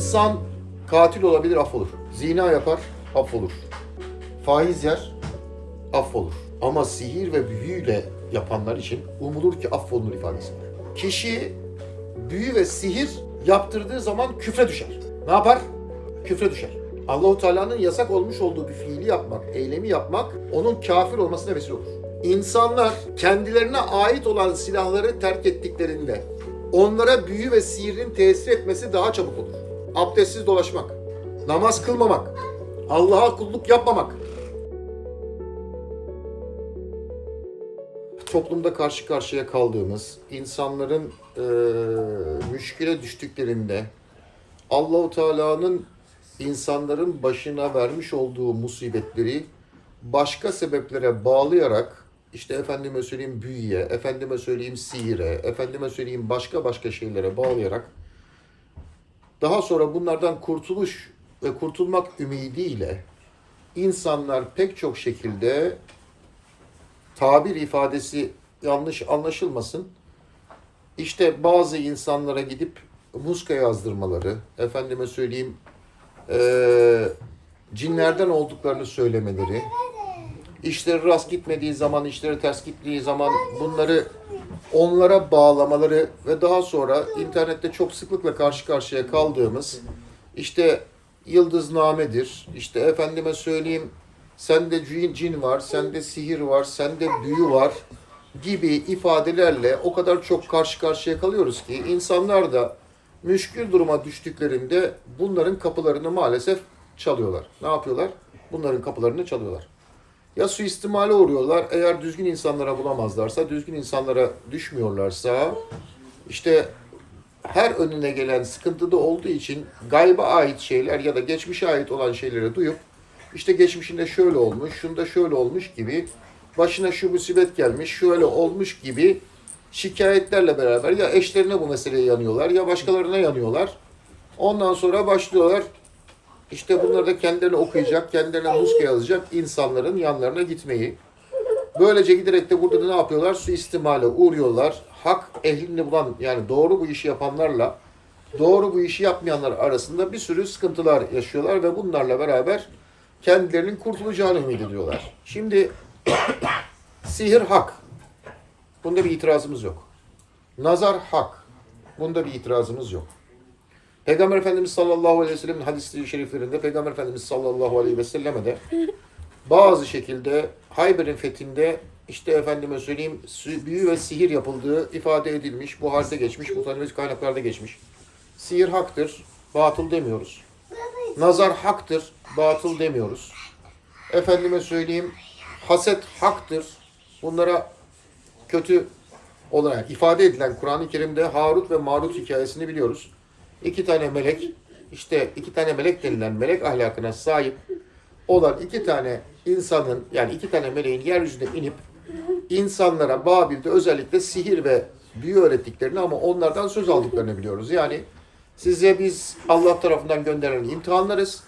İnsan katil olabilir, affolur. Zina yapar, affolur. Faiz yer, affolur. Ama sihir ve büyüyle yapanlar için umulur ki affolunur ifadesi. Kişi büyü ve sihir yaptırdığı zaman küfre düşer. Ne yapar? Küfre düşer. Allahu Teala'nın yasak olmuş olduğu bir fiili yapmak, eylemi yapmak onun kafir olmasına vesile olur. İnsanlar kendilerine ait olan silahları terk ettiklerinde onlara büyü ve sihirin tesir etmesi daha çabuk olur. Abdestsiz dolaşmak, namaz kılmamak, Allah'a kulluk yapmamak, toplumda karşı karşıya kaldığımız insanların eee müşkile düştüklerinde Allahu Teala'nın insanların başına vermiş olduğu musibetleri başka sebeplere bağlayarak işte efendime söyleyeyim büyüye, efendime söyleyeyim sihire, efendime söyleyeyim başka başka şeylere bağlayarak daha sonra bunlardan kurtuluş ve kurtulmak ümidiyle insanlar pek çok şekilde tabir ifadesi yanlış anlaşılmasın. İşte bazı insanlara gidip muska yazdırmaları, efendime söyleyeyim eee, cinlerden olduklarını söylemeleri, işleri rast gitmediği zaman, işleri ters gittiği zaman bunları onlara bağlamaları ve daha sonra internette çok sıklıkla karşı karşıya kaldığımız işte yıldıznamedir, işte efendime söyleyeyim sende cin, cin var, sende sihir var, sende büyü var gibi ifadelerle o kadar çok karşı karşıya kalıyoruz ki insanlar da müşkül duruma düştüklerinde bunların kapılarını maalesef çalıyorlar. Ne yapıyorlar? Bunların kapılarını çalıyorlar. Ya suistimale uğruyorlar. Eğer düzgün insanlara bulamazlarsa, düzgün insanlara düşmüyorlarsa işte her önüne gelen sıkıntıda olduğu için gayba ait şeyler ya da geçmişe ait olan şeyleri duyup işte geçmişinde şöyle olmuş, şunda şöyle olmuş gibi başına şu musibet gelmiş, şöyle olmuş gibi şikayetlerle beraber ya eşlerine bu meseleye yanıyorlar ya başkalarına yanıyorlar. Ondan sonra başlıyorlar işte bunları da kendilerine okuyacak, kendilerine muska yazacak insanların yanlarına gitmeyi. Böylece giderek de burada da ne yapıyorlar? Suistimale uğruyorlar. Hak ehlini bulan yani doğru bu işi yapanlarla doğru bu işi yapmayanlar arasında bir sürü sıkıntılar yaşıyorlar ve bunlarla beraber kendilerinin kurtulacağını ümit ediyorlar. Şimdi sihir hak. Bunda bir itirazımız yok. Nazar hak. Bunda bir itirazımız yok. Peygamber Efendimiz sallallahu aleyhi ve sellem'in hadis-i şeriflerinde Peygamber Efendimiz sallallahu aleyhi ve selleme de bazı şekilde Hayber'in fethinde işte efendime söyleyeyim büyü ve sihir yapıldığı ifade edilmiş. Bu halde geçmiş, bu tanımız kaynaklarda geçmiş. Sihir haktır, batıl demiyoruz. Nazar haktır, batıl demiyoruz. Efendime söyleyeyim haset haktır. Bunlara kötü olarak ifade edilen Kur'an-ı Kerim'de Harut ve Marut hikayesini biliyoruz. İki tane melek, işte iki tane melek denilen melek ahlakına sahip olan iki tane insanın yani iki tane meleğin yeryüzüne inip insanlara Babil'de özellikle sihir ve büyü öğrettiklerini ama onlardan söz aldıklarını biliyoruz. Yani size biz Allah tarafından gönderilen imtihanlarız.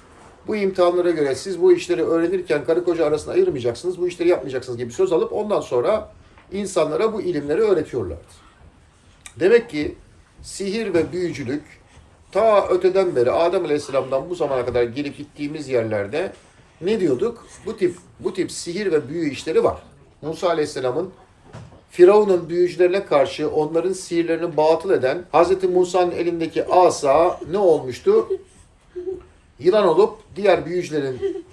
Bu imtihanlara göre siz bu işleri öğrenirken karı koca arasında ayırmayacaksınız, bu işleri yapmayacaksınız gibi söz alıp ondan sonra insanlara bu ilimleri öğretiyorlardı. Demek ki sihir ve büyücülük ta öteden beri Adem Aleyhisselam'dan bu zamana kadar gelip gittiğimiz yerlerde ne diyorduk? Bu tip bu tip sihir ve büyü işleri var. Musa Aleyhisselam'ın Firavun'un büyücülerine karşı onların sihirlerini batıl eden Hz. Musa'nın elindeki asa ne olmuştu? Yılan olup diğer büyücülerin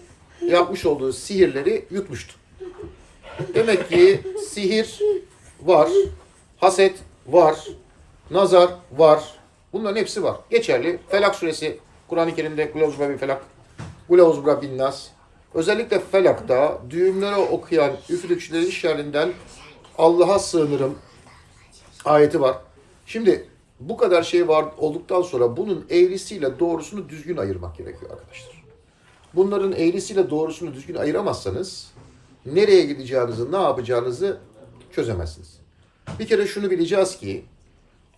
yapmış olduğu sihirleri yutmuştu. Demek ki sihir var, haset var, nazar var. Bunların hepsi var. Geçerli. Felak suresi Kur'an-ı Kerim'de Rabbi Felak, Kulevuz Rabbi Nas. Özellikle Felak'ta düğümleri okuyan üfürükçülerin şerrinden Allah'a sığınırım ayeti var. Şimdi bu kadar şey var olduktan sonra bunun eğrisiyle doğrusunu düzgün ayırmak gerekiyor arkadaşlar. Bunların eğrisiyle doğrusunu düzgün ayıramazsanız nereye gideceğinizi, ne yapacağınızı çözemezsiniz. Bir kere şunu bileceğiz ki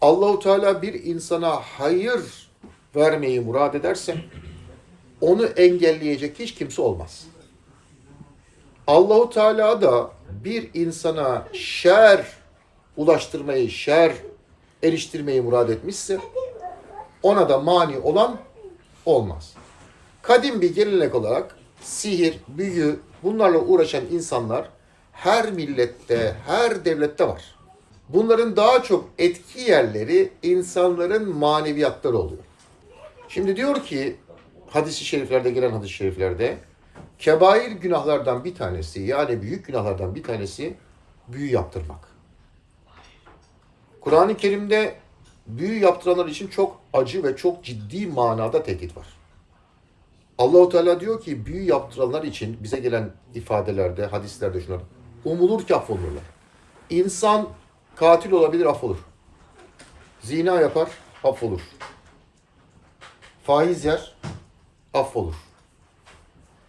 Allahu Teala bir insana hayır vermeyi murad ederse onu engelleyecek hiç kimse olmaz. Allahu Teala da bir insana şer ulaştırmayı, şer eriştirmeyi murad etmişse ona da mani olan olmaz. Kadim bir gelenek olarak sihir, büyü bunlarla uğraşan insanlar her millette, her devlette var. Bunların daha çok etki yerleri insanların maneviyatları oluyor. Şimdi diyor ki hadis-i şeriflerde gelen hadis-i şeriflerde kebair günahlardan bir tanesi yani büyük günahlardan bir tanesi büyü yaptırmak. Kur'an-ı Kerim'de büyü yaptıranlar için çok acı ve çok ciddi manada tehdit var. Allahu Teala diyor ki büyü yaptıranlar için bize gelen ifadelerde, hadislerde şunlar umulur ki affolurlar. İnsan katil olabilir affolur. Zina yapar affolur. Faiz yer affolur.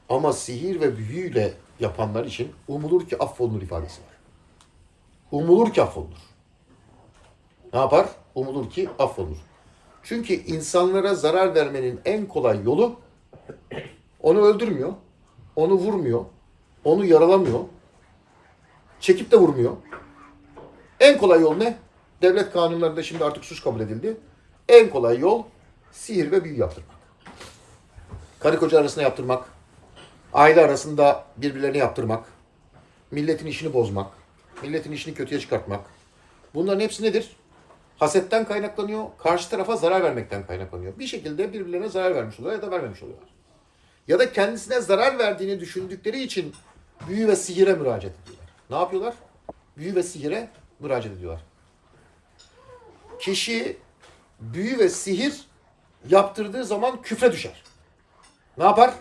Ama sihir ve büyüyle yapanlar için umulur ki affolunur ifadesi var. Umulur ki affolunur. Ne yapar? Umulur ki affolunur. Çünkü insanlara zarar vermenin en kolay yolu onu öldürmüyor, onu vurmuyor, onu yaralamıyor, çekip de vurmuyor. En kolay yol ne? Devlet kanunlarında şimdi artık suç kabul edildi. En kolay yol sihir ve büyü yaptırmak. Karı koca arasında yaptırmak, aile arasında birbirlerine yaptırmak, milletin işini bozmak, milletin işini kötüye çıkartmak. Bunların hepsi nedir? Hasetten kaynaklanıyor, karşı tarafa zarar vermekten kaynaklanıyor. Bir şekilde birbirlerine zarar vermiş oluyorlar ya da vermemiş oluyorlar. Ya da kendisine zarar verdiğini düşündükleri için büyü ve sihire müracaat ediyorlar. Ne yapıyorlar? Büyü ve sihire müracaat ediyorlar. Kişi büyü ve sihir yaptırdığı zaman küfre düşer. Ne yapar?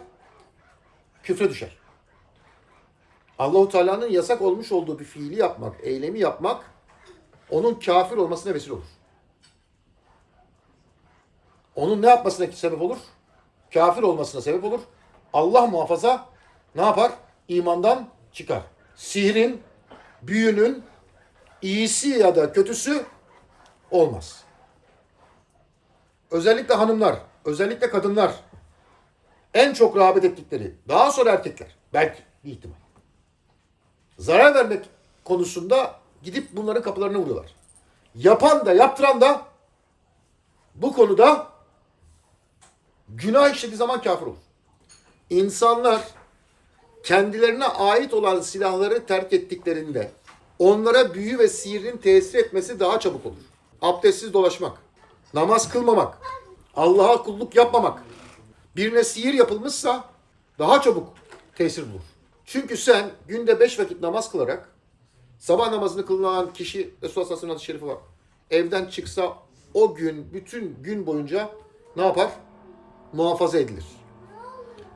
Küfre düşer. Allahu Teala'nın yasak olmuş olduğu bir fiili yapmak, eylemi yapmak onun kafir olmasına vesile olur. Onun ne yapmasına sebep olur? Kafir olmasına sebep olur. Allah muhafaza ne yapar? İmandan çıkar. Sihrin, büyünün iyisi ya da kötüsü olmaz. Özellikle hanımlar, özellikle kadınlar en çok rağbet ettikleri, daha sonra erkekler belki bir ihtimal. Zarar vermek konusunda gidip bunların kapılarına vuruyorlar. Yapan da yaptıran da bu konuda günah işlediği zaman kafir olur. İnsanlar kendilerine ait olan silahları terk ettiklerinde onlara büyü ve sihirin tesir etmesi daha çabuk olur. Abdestsiz dolaşmak, namaz kılmamak, Allah'a kulluk yapmamak, birine sihir yapılmışsa daha çabuk tesir bulur. Çünkü sen günde beş vakit namaz kılarak sabah namazını kılınan kişi Resulullah sallallahu aleyhi şerifi var. Evden çıksa o gün bütün gün boyunca ne yapar? Muhafaza edilir.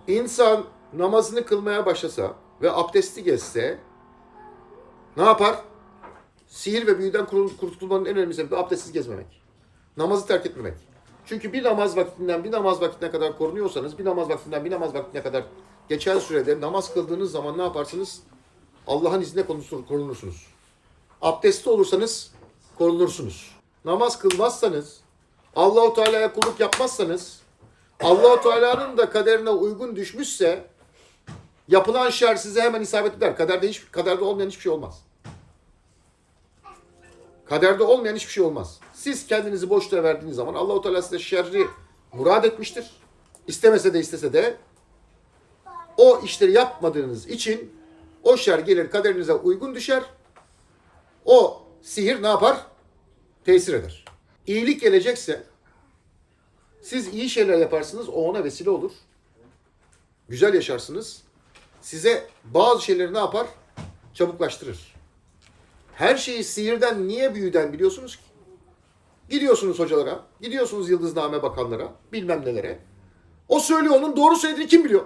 İnsan namazını kılmaya başlasa ve abdesti geçse ne yapar? Sihir ve büyüden kurtulmanın en önemli sebebi abdestsiz gezmemek. Namazı terk etmemek. Çünkü bir namaz vaktinden bir namaz vaktine kadar korunuyorsanız, bir namaz vaktinden bir namaz vaktine kadar geçen sürede namaz kıldığınız zaman ne yaparsınız? Allah'ın izniyle korunur- korunursunuz. Abdestli olursanız korunursunuz. Namaz kılmazsanız, Allahu Teala'ya kulluk yapmazsanız, Allahu Teala'nın da kaderine uygun düşmüşse yapılan şer size hemen isabet eder. Kaderde hiç kaderde olmayan hiçbir şey olmaz. Kaderde olmayan hiçbir şey olmaz. Siz kendinizi boşluğa verdiğiniz zaman Allahu Teala size şerri murad etmiştir. İstemese de istese de o işleri yapmadığınız için o şer gelir kaderinize uygun düşer. O sihir ne yapar? Tesir eder. İyilik gelecekse siz iyi şeyler yaparsınız, o ona vesile olur. Güzel yaşarsınız. Size bazı şeyleri ne yapar? Çabuklaştırır. Her şeyi sihirden niye büyüden biliyorsunuz ki? Gidiyorsunuz hocalara, gidiyorsunuz yıldızname bakanlara, bilmem nelere. O söylüyor, onun doğru söylediğini kim biliyor?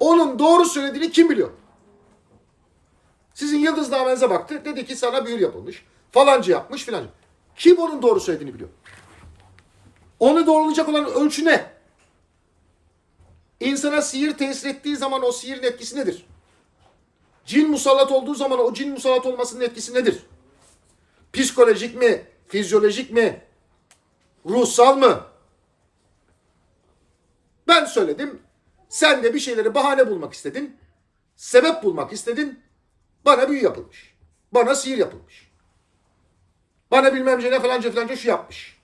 Onun doğru söylediğini kim biliyor? Sizin yıldıznamenize baktı, dedi ki sana büyü yapılmış. Falancı yapmış filan. Kim onun doğru söylediğini biliyor? Onu doğrulayacak olan ölçü ne? İnsana sihir tesir ettiği zaman o sihirin etkisi nedir? Cin musallat olduğu zaman o cin musallat olmasının etkisi nedir? Psikolojik mi? Fizyolojik mi? Ruhsal mı? Ben söyledim. Sen de bir şeyleri bahane bulmak istedin. Sebep bulmak istedin. Bana büyü yapılmış. Bana sihir yapılmış. Bana bilmem ne falanca falanca şu yapmış.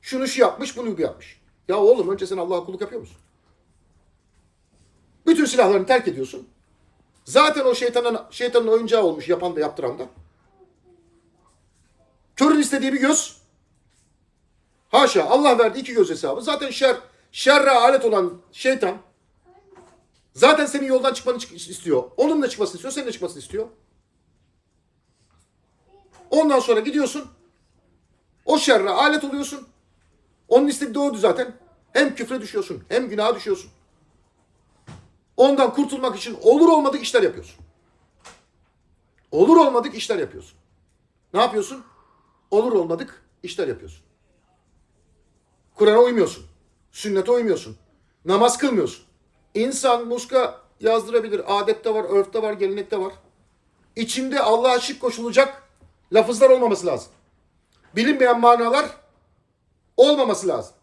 Şunu şu yapmış, bunu bu yapmış. Ya oğlum önce sen Allah'a kulluk yapıyor musun? Bütün silahlarını terk ediyorsun. Zaten o şeytanın şeytanın oyuncağı olmuş yapan da yaptıran da. Körün istediği bir göz. Haşa Allah verdi iki göz hesabı. Zaten şer, şerre alet olan şeytan zaten senin yoldan çıkmanı çık- istiyor. Onun da çıkmasını istiyor, senin de çıkmasını istiyor. Ondan sonra gidiyorsun. O şerre alet oluyorsun. Onun istediği oydu zaten. Hem küfre düşüyorsun, hem günaha düşüyorsun. Ondan kurtulmak için olur olmadık işler yapıyorsun. Olur olmadık işler yapıyorsun. Ne yapıyorsun? Olur olmadık işler yapıyorsun. Kur'an'a uymuyorsun. Sünnete uymuyorsun. Namaz kılmıyorsun. İnsan muska yazdırabilir. Adette var, örfte var, gelenekte var. İçinde Allah'a şirk koşulacak lafızlar olmaması lazım. Bilinmeyen manalar olmaması lazım.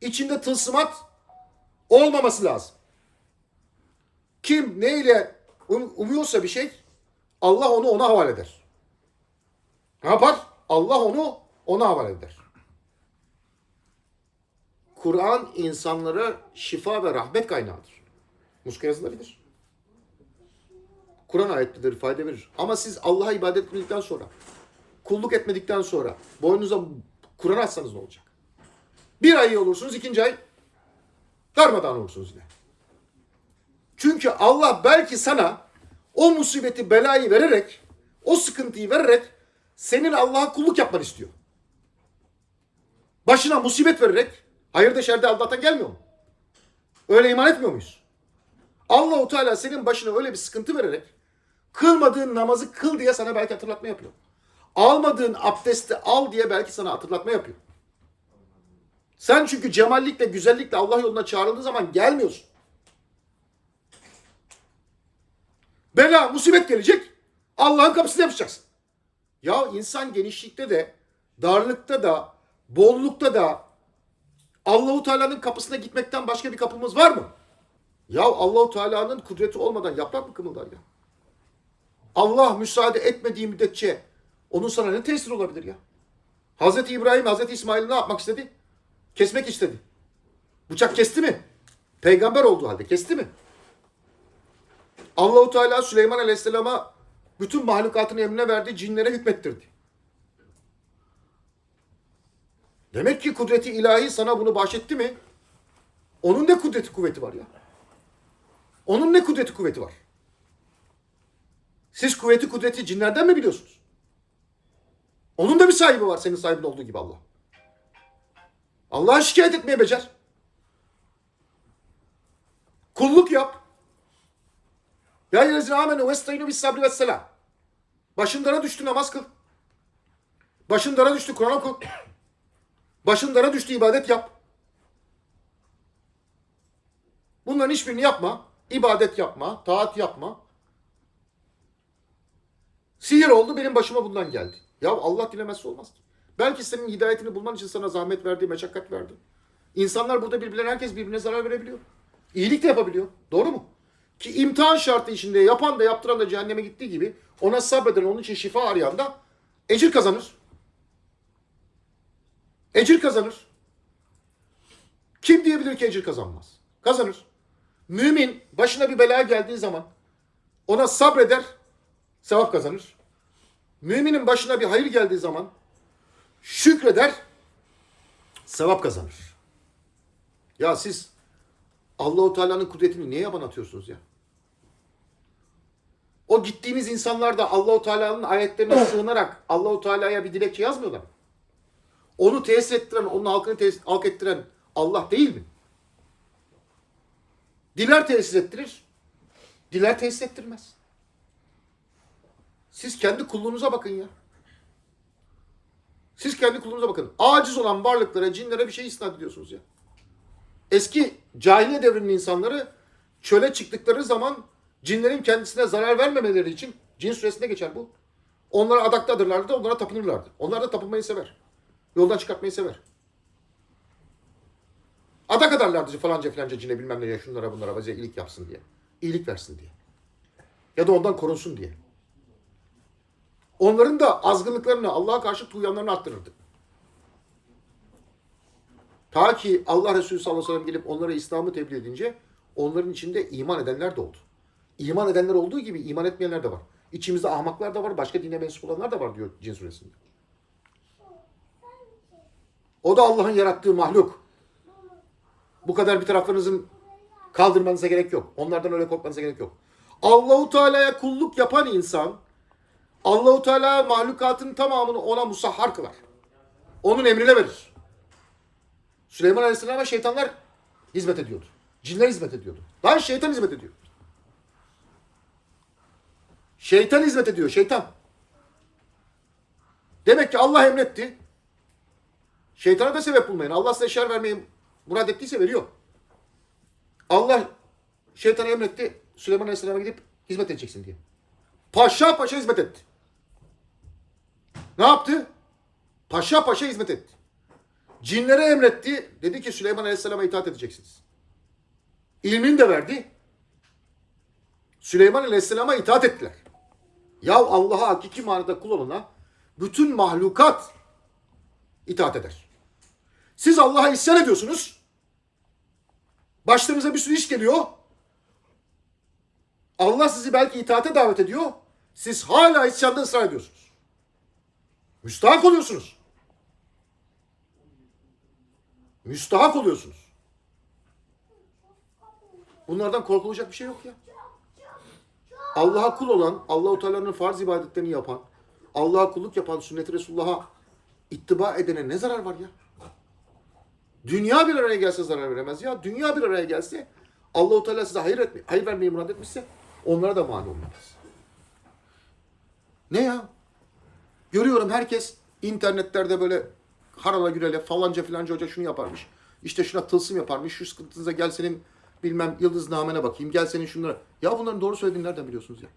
İçinde tılsımat olmaması lazım. Kim neyle um- umuyorsa bir şey Allah onu ona havale eder. Ne yapar? Allah onu ona havale eder. Kur'an insanlara şifa ve rahmet kaynağıdır. Muska yazılabilir. Kur'an ayetleri fayda verir. Ama siz Allah'a ibadet etmedikten sonra, kulluk etmedikten sonra boynunuza Kur'an açsanız ne olacak? Bir ay iyi olursunuz, ikinci ay darmadağın olursunuz yine. Çünkü Allah belki sana o musibeti, belayı vererek, o sıkıntıyı vererek senin Allah'a kulluk yapmanı istiyor. Başına musibet vererek hayırda şerde Allah'tan gelmiyor mu? Öyle iman etmiyor muyuz? Allahu Teala senin başına öyle bir sıkıntı vererek kılmadığın namazı kıl diye sana belki hatırlatma yapıyor. Almadığın abdesti al diye belki sana hatırlatma yapıyor. Sen çünkü cemallikle, güzellikle Allah yoluna çağrıldığı zaman gelmiyorsun. Bela, musibet gelecek. Allah'ın kapısını yapacaksın. Ya insan genişlikte de, darlıkta da, bollukta da Allahu Teala'nın kapısına gitmekten başka bir kapımız var mı? Ya Allahu Teala'nın kudreti olmadan yaprak mı kımıldar ya? Allah müsaade etmediği müddetçe onun sana ne tesir olabilir ya? Hazreti İbrahim, Hazreti İsmail ne yapmak istedi? Kesmek istedi. Bıçak kesti mi? Peygamber olduğu halde kesti mi? Allahu Teala Süleyman Aleyhisselam'a bütün mahlukatın emrine verdi, cinlere hükmettirdi. Demek ki kudreti ilahi sana bunu bahşetti mi? Onun ne kudreti kuvveti var ya? Onun ne kudreti kuvveti var? Siz kuvveti kudreti cinlerden mi biliyorsunuz? Onun da bir sahibi var senin sahibin olduğu gibi Allah. Allah'a şikayet etmeye becer. Kulluk yap. Ya yelezine amenu ve estayinu bis sabri ve selam. Başın dara düştü namaz kıl. Başın dara düştü Kur'an oku. Başın dara düştü ibadet yap. Bunların hiçbirini yapma. İbadet yapma, taat yapma. Sihir oldu benim başıma bundan geldi. Ya Allah dilemezse olmaz ki. Belki senin hidayetini bulman için sana zahmet verdi, meşakkat verdi. İnsanlar burada birbirlerine, herkes birbirine zarar verebiliyor. İyilik de yapabiliyor. Doğru mu? Ki imtihan şartı içinde yapan da yaptıran da cehenneme gittiği gibi ona sabreden, onun için şifa arayan da ecir kazanır. Ecir kazanır. Kim diyebilir ki ecir kazanmaz? Kazanır. Mümin başına bir bela geldiği zaman ona sabreder, sevap kazanır. Müminin başına bir hayır geldiği zaman şükreder, sevap kazanır. Ya siz Allahu Teala'nın kudretini niye yaban atıyorsunuz ya? O gittiğiniz insanlar da Allahu Teala'nın ayetlerine sığınarak Allahu Teala'ya bir dilekçe yazmıyorlar. mı? Onu tesis ettiren, onun halkını tesis, halk ettiren Allah değil mi? Diler tesis ettirir, diler tesis ettirmez. Siz kendi kulluğunuza bakın ya. Siz kendi kulunuza bakın. Aciz olan varlıklara, cinlere bir şey isnat ediyorsunuz ya. Eski cahiliye devrinin insanları çöle çıktıkları zaman cinlerin kendisine zarar vermemeleri için cin suresinde geçer bu. Onlara adaktadırlardı, onlara tapınırlardı. Onlar da tapınmayı sever. Yoldan çıkartmayı sever. Adak adarlardı falanca filanca cine bilmem ne ya şunlara bunlara bize iyilik yapsın diye. İyilik versin diye. Ya da ondan korunsun diye. Onların da azgınlıklarını, Allah'a karşı tuğyanlarını arttırırdı. Ta ki Allah Resulü sallallahu aleyhi ve sellem gelip onlara İslam'ı tebliğ edince onların içinde iman edenler de oldu. İman edenler olduğu gibi iman etmeyenler de var. İçimizde ahmaklar da var, başka dine mensup olanlar da var diyor Cin suresinde. O da Allah'ın yarattığı mahluk. Bu kadar bir taraflarınızın kaldırmanıza gerek yok. Onlardan öyle korkmanıza gerek yok. Allahu Teala'ya kulluk yapan insan Allahu Teala mahlukatın tamamını ona musahhar kılar. Onun emrine verir. Süleyman Aleyhisselam'a şeytanlar hizmet ediyordu. Cinler hizmet ediyordu. Lan şeytan hizmet ediyor. Şeytan hizmet ediyor, şeytan. Demek ki Allah emretti. Şeytana da sebep bulmayın. Allah size şer vermeyi murad ettiyse veriyor. Allah şeytana emretti. Süleyman Aleyhisselam'a gidip hizmet edeceksin diye. Paşa paşa hizmet etti. Ne yaptı? Paşa paşa hizmet etti. Cinlere emretti. Dedi ki Süleyman Aleyhisselam'a itaat edeceksiniz. İlmini de verdi. Süleyman Aleyhisselam'a itaat ettiler. Ya Allah'a hakiki manada kul olana bütün mahlukat itaat eder. Siz Allah'a isyan ediyorsunuz. Başlarınıza bir sürü iş geliyor. Allah sizi belki itaate davet ediyor. Siz hala isyanda ısrar ediyorsunuz. Müstahak oluyorsunuz. Müstahak oluyorsunuz. Bunlardan korkulacak bir şey yok ya. Allah'a kul olan, Allahu Teala'nın farz ibadetlerini yapan, Allah'a kulluk yapan, sünnet-i Resulullah'a ittiba edene ne zarar var ya? Dünya bir araya gelse zarar veremez ya. Dünya bir araya gelse Allahu Teala size hayır etmi, hayır vermeyi murad etmişse onlara da mani olmaz. Ne ya? Görüyorum herkes internetlerde böyle harala gürele falanca filanca hoca şunu yaparmış. İşte şuna tılsım yaparmış. Şu sıkıntınıza gel senin bilmem yıldıznamene bakayım. Gel senin şunlara. Ya bunların doğru söylediğini nereden biliyorsunuz ya?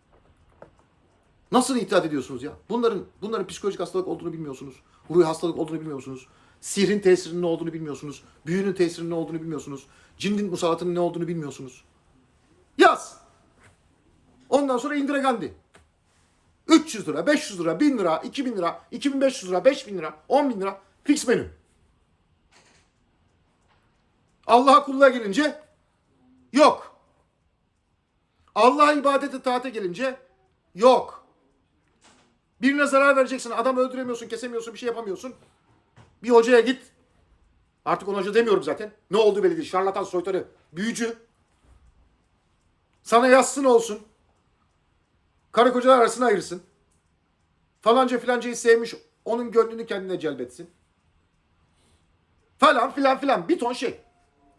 Nasıl itaat ediyorsunuz ya? Bunların bunların psikolojik hastalık olduğunu bilmiyorsunuz. Ruhi hastalık olduğunu bilmiyorsunuz. Sihrin tesirinin ne olduğunu bilmiyorsunuz. Büyünün tesirinin ne olduğunu bilmiyorsunuz. Cinin musallatının ne olduğunu bilmiyorsunuz. Yaz. Ondan sonra Indira Gandhi. 300 lira, 500 lira, 1000 lira, 2000 lira, 2500 lira, 5000 lira, 10 bin lira fix menü. Allah'a kulluğa gelince yok. Allah'a ibadete taate gelince yok. Birine zarar vereceksin, adam öldüremiyorsun, kesemiyorsun, bir şey yapamıyorsun. Bir hocaya git. Artık ona hoca demiyorum zaten. Ne oldu belli değil. Şarlatan, soytarı, büyücü. Sana yazsın olsun. Karı kocalar arasına ayırsın. Falanca filancayı sevmiş, onun gönlünü kendine celbetsin. Falan filan filan bir ton şey.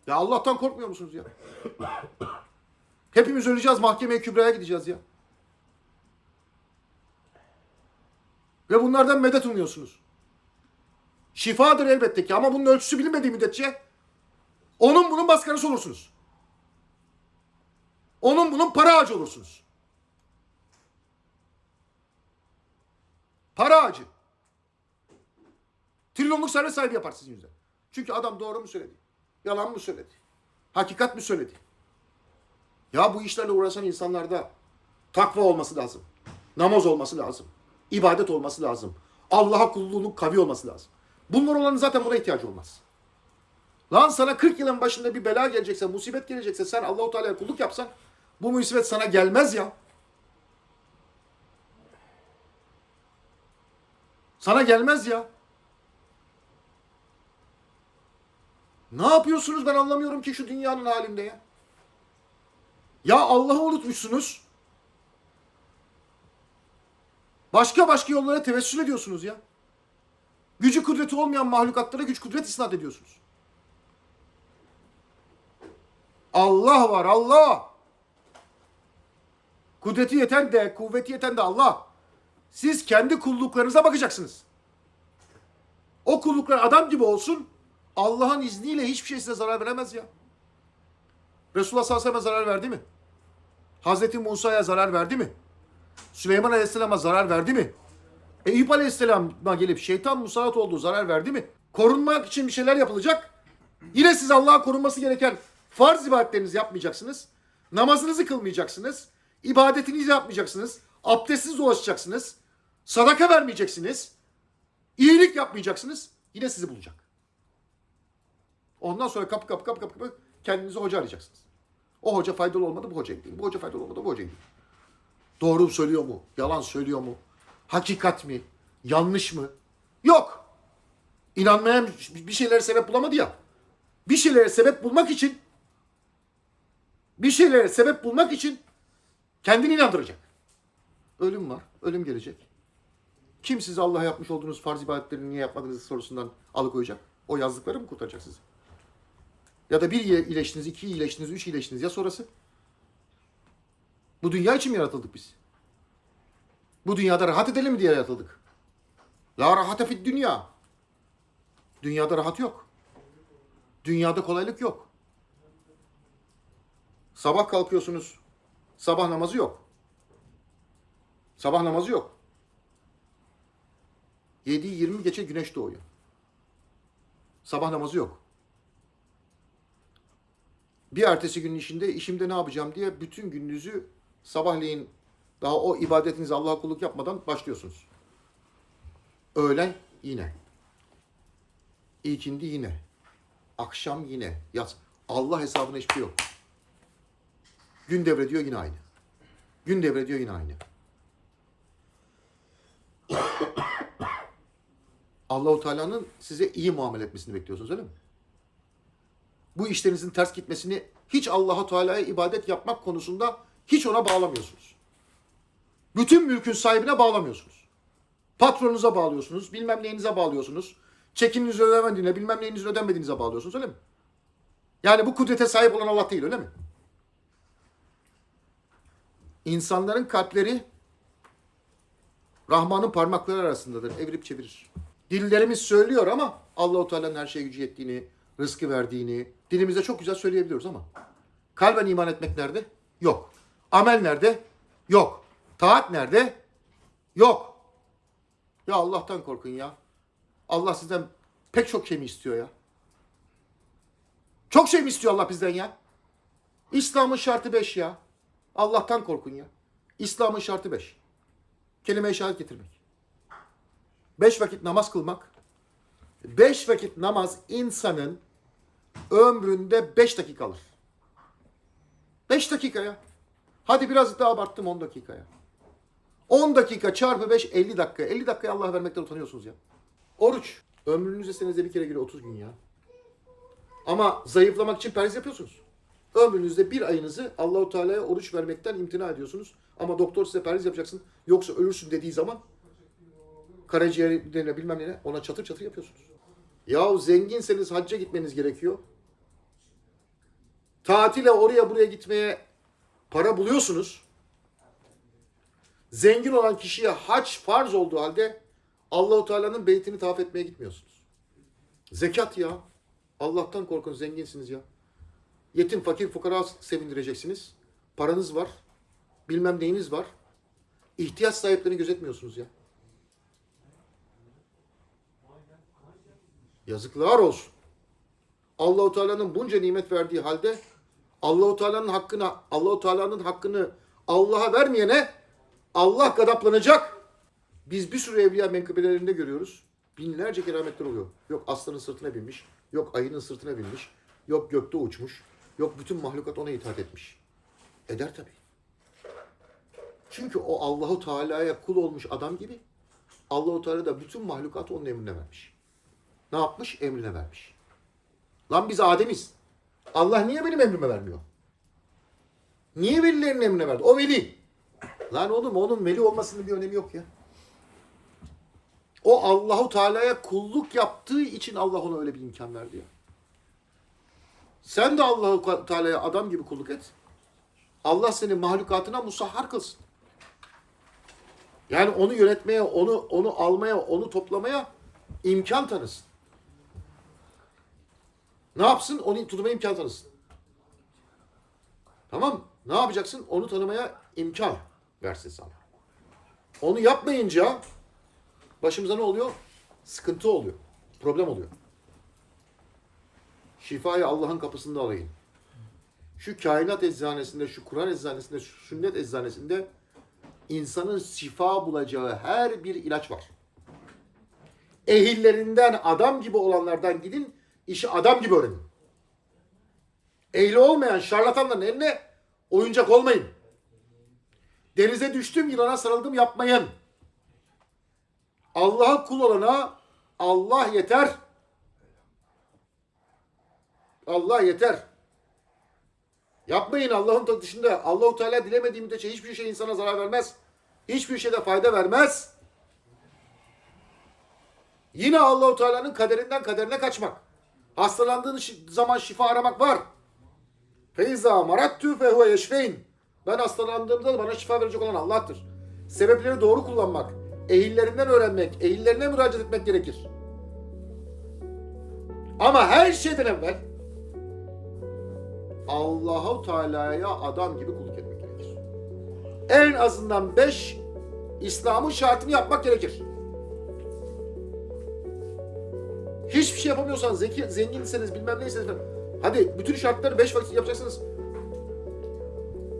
Ya Allah'tan korkmuyor musunuz ya? Hepimiz öleceğiz, mahkemeye kübraya gideceğiz ya. Ve bunlardan medet umuyorsunuz. Şifadır elbette ki ama bunun ölçüsü bilinmediği müddetçe onun bunun maskarası olursunuz. Onun bunun para ağacı olursunuz. Para ağacı. Trilyonluk servet sahibi yapar sizin yüzden. Çünkü adam doğru mu söyledi? Yalan mı söyledi? Hakikat mi söyledi? Ya bu işlerle uğraşan insanlarda takva olması lazım. Namaz olması lazım. ibadet olması lazım. Allah'a kulluğunun kavi olması lazım. Bunlar olanın zaten buna ihtiyacı olmaz. Lan sana 40 yılın başında bir bela gelecekse, musibet gelecekse sen Allahu Teala'ya kulluk yapsan bu musibet sana gelmez ya. Sana gelmez ya. Ne yapıyorsunuz ben anlamıyorum ki şu dünyanın halinde ya. Ya Allah'ı unutmuşsunuz. Başka başka yollara tevessül ediyorsunuz ya. Gücü kudreti olmayan mahlukatlara güç kudret isnat ediyorsunuz. Allah var Allah. Kudreti yeten de kuvveti yeten de Allah. Siz kendi kulluklarınıza bakacaksınız. O kulluklar adam gibi olsun. Allah'ın izniyle hiçbir şey size zarar veremez ya. Resulullah sallallahu aleyhi zarar verdi mi? Hazreti Musa'ya zarar verdi mi? Süleyman aleyhisselama zarar verdi mi? Eyüp aleyhisselama gelip şeytan musallat olduğu zarar verdi mi? Korunmak için bir şeyler yapılacak. Yine siz Allah'a korunması gereken farz ibadetlerinizi yapmayacaksınız. Namazınızı kılmayacaksınız. ibadetinizi yapmayacaksınız. Abdestsiz dolaşacaksınız. Sadaka vermeyeceksiniz. iyilik yapmayacaksınız. Yine sizi bulacak. Ondan sonra kapı kapı kapı kapı kapı kendinize hoca arayacaksınız. O hoca faydalı olmadı bu hoca gideyim. Bu hoca faydalı olmadı bu hoca gideyim. Doğru söylüyor mu? Yalan söylüyor mu? Hakikat mi? Yanlış mı? Yok. İnanmayan bir şeylere sebep bulamadı ya. Bir şeylere sebep bulmak için bir şeylere sebep bulmak için kendini inandıracak. Ölüm var. Ölüm gelecek. Kim sizi Allah'a yapmış olduğunuz farz ibadetlerini niye yapmadığınız sorusundan alıkoyacak? O yazdıkları mı kurtaracak sizi? Ya da bir iyileştiniz, iki iyileştiniz, üç iyileştiniz ya sonrası? Bu dünya için mi yaratıldık biz? Bu dünyada rahat edelim mi diye yaratıldık? La rahate fid dünya. Dünyada rahat yok. Dünyada kolaylık yok. Sabah kalkıyorsunuz. Sabah namazı yok. Sabah namazı yok. 7-20 geçe güneş doğuyor. Sabah namazı yok. Bir ertesi günün işinde işimde ne yapacağım diye bütün gününüzü sabahleyin daha o ibadetinizi Allah'a kulluk yapmadan başlıyorsunuz. Öğlen yine. İkindi yine. Akşam yine. Yaz. Allah hesabına hiçbir şey yok. Gün devrediyor yine aynı. Gün devrediyor yine aynı. Allahu Teala'nın size iyi muamele etmesini bekliyorsunuz öyle mi? Bu işlerinizin ters gitmesini hiç Allahu Teala'ya ibadet yapmak konusunda hiç ona bağlamıyorsunuz. Bütün mülkün sahibine bağlamıyorsunuz. Patronunuza bağlıyorsunuz, bilmem neyinize bağlıyorsunuz. Çekiminizi ödemediğine, bilmem neyinizin ödenmediğinize bağlıyorsunuz öyle mi? Yani bu kudrete sahip olan Allah değil öyle mi? İnsanların kalpleri Rahman'ın parmakları arasındadır. Evirip çevirir. Dillerimiz söylüyor ama Allahu Teala'nın her şeye gücü yettiğini, rızkı verdiğini dilimizde çok güzel söyleyebiliyoruz ama kalben iman etmek nerede? Yok. Amel nerede? Yok. Taat nerede? Yok. Ya Allah'tan korkun ya. Allah sizden pek çok şey mi istiyor ya? Çok şey mi istiyor Allah bizden ya? İslam'ın şartı beş ya. Allah'tan korkun ya. İslam'ın şartı beş. Kelime-i şehadet getirmek. Beş vakit namaz kılmak. Beş vakit namaz insanın ömründe beş dakika alır. Beş dakika ya. Hadi biraz daha abarttım on dakikaya. 10 dakika çarpı 5 50 dakika. 50 dakikaya Allah vermekten utanıyorsunuz ya. Oruç. Ömrünüzde senede bir kere giriyor 30 gün ya. Ama zayıflamak için perhiz yapıyorsunuz. Ömrünüzde bir ayınızı Allahu Teala'ya oruç vermekten imtina ediyorsunuz. Ama doktor size perhiz yapacaksın yoksa ölürsün dediği zaman karaciğerine bilmem ne ona çatır çatır yapıyorsunuz. Yahu zenginseniz hacca gitmeniz gerekiyor. Tatile oraya buraya gitmeye para buluyorsunuz. Zengin olan kişiye hac farz olduğu halde Allahu Teala'nın beytini tavaf etmeye gitmiyorsunuz. Zekat ya. Allah'tan korkun zenginsiniz ya. Yetim, fakir, fukara sevindireceksiniz. Paranız var. Bilmem neyiniz var. İhtiyaç sahiplerini gözetmiyorsunuz ya. Yazıklar olsun. Allahu Teala'nın bunca nimet verdiği halde Allahu Teala'nın hakkına Allahu Teala'nın hakkını Allah'a vermeyene Allah gadaplanacak. Biz bir sürü evliya menkıbelerinde görüyoruz. Binlerce kerametler oluyor. Yok aslanın sırtına binmiş. Yok ayının sırtına binmiş. Yok gökte uçmuş. Yok bütün mahlukat ona itaat etmiş. Eder tabii. Çünkü o Allahu Teala'ya kul olmuş adam gibi Allahu Teala da bütün mahlukatı onun emrine vermiş. Ne yapmış? Emrine vermiş. Lan biz Adem'iz. Allah niye benim emrime vermiyor? Niye velilerin emrine verdi? O veli. Lan oğlum onun veli olmasının bir önemi yok ya. O Allahu Teala'ya kulluk yaptığı için Allah ona öyle bir imkan verdi ya. Sen de Allahu Teala'ya adam gibi kulluk et. Allah seni mahlukatına musahhar kılsın. Yani onu yönetmeye, onu onu almaya, onu toplamaya imkan tanısın. Ne yapsın? Onu tutmaya imkan tanısın. Tamam Ne yapacaksın? Onu tanımaya imkan versin sana. Onu yapmayınca başımıza ne oluyor? Sıkıntı oluyor. Problem oluyor. Şifayı Allah'ın kapısında arayın. Şu kainat eczanesinde, şu Kur'an eczanesinde, şu sünnet eczanesinde insanın şifa bulacağı her bir ilaç var. Ehillerinden, adam gibi olanlardan gidin, işi adam gibi öğrenin. Ehli olmayan şarlatanların eline oyuncak olmayın. Denize düştüm yılana sarıldım yapmayın. Allah'a kul olana Allah yeter. Allah yeter. Yapmayın Allah'ın dışında. Allahu Teala dilemediği müddetçe hiçbir şey insana zarar vermez. Hiçbir şeyde fayda vermez. Yine Allahu Teala'nın kaderinden kaderine kaçmak. Hastalandığın zaman şifa aramak var. Feyza marattu fehuve yeşfeyn. Ben hastalandığımda bana şifa verecek olan Allah'tır. Sebepleri doğru kullanmak, ehillerinden öğrenmek, ehillerine müracaat etmek gerekir. Ama her şeyden evvel Allahu Teala'ya adam gibi kulluk etmek gerekir. En azından beş İslam'ın şartını yapmak gerekir. Hiçbir şey yapamıyorsan, zeki, zenginseniz, bilmem neyseniz falan. Hadi bütün şartları beş vakit yapacaksınız.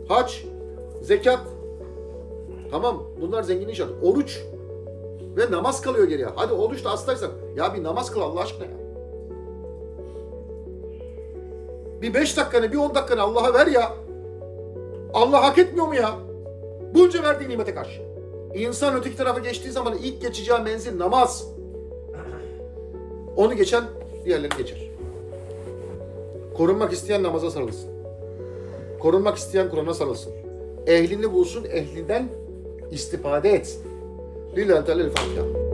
Hac, zekat. Tamam bunlar zenginin şartı. Oruç ve namaz kalıyor geriye. Hadi oruç da hastaysan. Ya bir namaz kıl Allah aşkına ya. Bir beş dakikanı, bir on dakikanı Allah'a ver ya. Allah hak etmiyor mu ya? Bunca verdiği nimete karşı. İnsan öteki tarafa geçtiği zaman ilk geçeceği menzil namaz. Onu geçen diğerlerini geçer. Korunmak isteyen namaza sarılsın. Korunmak isteyen Kur'an'a sarılsın. Ehlini bulsun, ehlinden istifade etsin. Lillahi Teala Fatiha.